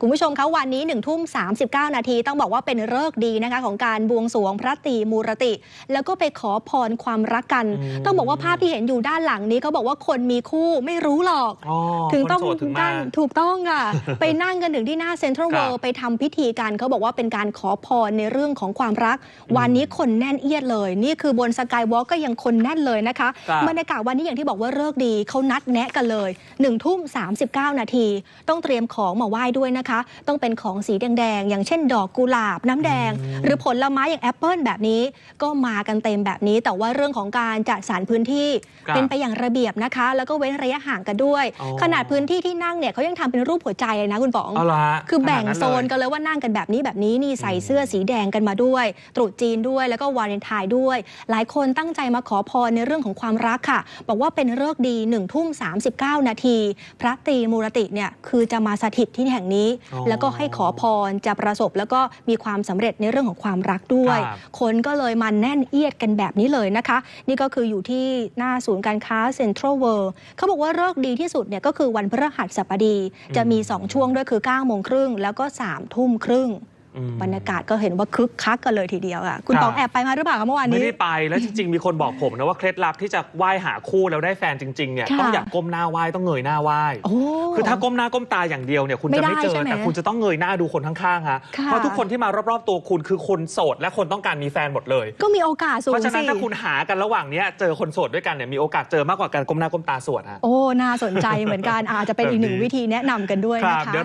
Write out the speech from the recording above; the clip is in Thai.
คุณผู้ชมคะวันนี้1ทุ่ม39นาทีต้องบอกว่าเป็นเลิกษ์ดีนะคะ ของการบวงสรวงพระตรีมูรติ แล้วก็ไปขอพรความรักกันอืมต้องบอกว่าภาพที่เห็นอยู่ด้านหลังนี้เขาบอกว่าคนมีคู่ไม่รู้หรอกอ๋อถึงต้องคนโสดถึงมานั่งถูกต้องค่ะ ไปนั่งกันถึงที่หน้าเซ็นทรัลครัเวิบลด์ไปทำพิธีกันเขาบอกว่าเป็นการขอพรในเรื่องของความรัก วันนี้คนแน่นเอียดเลย นี่คือบนสกายวอล์กก็ยังคนแน่นเลยนะคะครับบรรยากาศวันนี้อย่างที่บอกว่าเลิกษ์ดีเขานัดแนะกันเลย1ทุ่ม39นาทีต้องเตรียมของมาไหว้ด้วยนะคะ ต้องเป็นของสีแดงๆ อย่างเช่น ดอกกุหลาบน้ำแดงอืมหรือผลไม้อย่างแอปเปิลแบบนี้ ก็มากันเต็มแบบนี้ แต่ว่าเรื่องของการจัดสรรพื้นที่ ครับเป็นไปอย่างระเบียบนะคะ แล้วก็เว้นระยะห่างกันด้วย อ๋อ ขนาดพื้นที่ที่นั่งเนี่ยเขายังทำเป็นรูปหัวใจเลยนะคุณป๋อง เอาละฮะคือแบ่งขนาดโซนเลยกันเลยว่านั่งกันแบบนี้แบบนี้นี่ใส่อืมเสื้อสีแดงกันมาด้วย ตรุษจีนด้วยแล้วก็วาเลนไทน์ด้วย หลายคนตั้งใจมาขอพรในเรื่องของความรักค่ะ บอกว่าเป็นเลิกษ์ดี1นึ่ทุ่ม39นาที พระตรีมูรติเนี่ยคือจะมาสถิตที่แห่งนี้อ๋อแล้วก็ให้ขอพรจะประสบแล้วก็มีความสำเร็จในเรื่องของความรักด้วยครับคนก็เลยมาแน่นเอียดกันแบบนี้เลยนะคะ นี่ก็คืออยู่ที่หน้าศูนย์การค้าเซ็นทรัลเวิลด์เขาบอกว่าเลิกษ์ดีที่สุดเนี่ยก็คือวันพฤหัสบดี จะมี 2 ช่วงด้วยคือ9โมงครึ่งแล้วก็3ทุ่มครึ่งอืม บรรยากาศก็เห็นว่าคึกคักกันเลยทีเดียวค่ะคุณครับปองแอบไปมาหรือเปล่าคะเมื่อวานไม่นี้ได้ไปแล้วจริงๆ มีคนบอกผมนะว่าเคล็ดลับที่จะไหว้หาคู่แล้วได้แฟนจริงๆเนี่ยค่ะต้องอย่าก้มหน้าไหว้ต้องเงยหน้าไหว้โอ้คือถ้าก้มหน้าก้มตาอย่างเดียวเนี่ยคุณไม่จะได้ไม่เจอใช่ไหมแต่คุณจะต้องเงยหน้าดูคนข้างๆฮะค่ะเพราะทุกคนที่มารอบๆตัวคุณคือคนโสดและคนต้องการมีแฟนหมดเลย ก็มีโอกาสสูเพงราะฉะนั้นสิถ้าคุณหากันระหว่างเนี้ยเจอคนโสดด้วยกันเนี่ยมีโอกาสเจอมากกว่าการก้มหน้าก้มตาสวดฮะโอ้น่าสนใจเหมือนกันอาจจะเป็นอีกหนึ่งแบบนี้วิธีแนะนำกันด้วยครันะบคะเดี๋ยว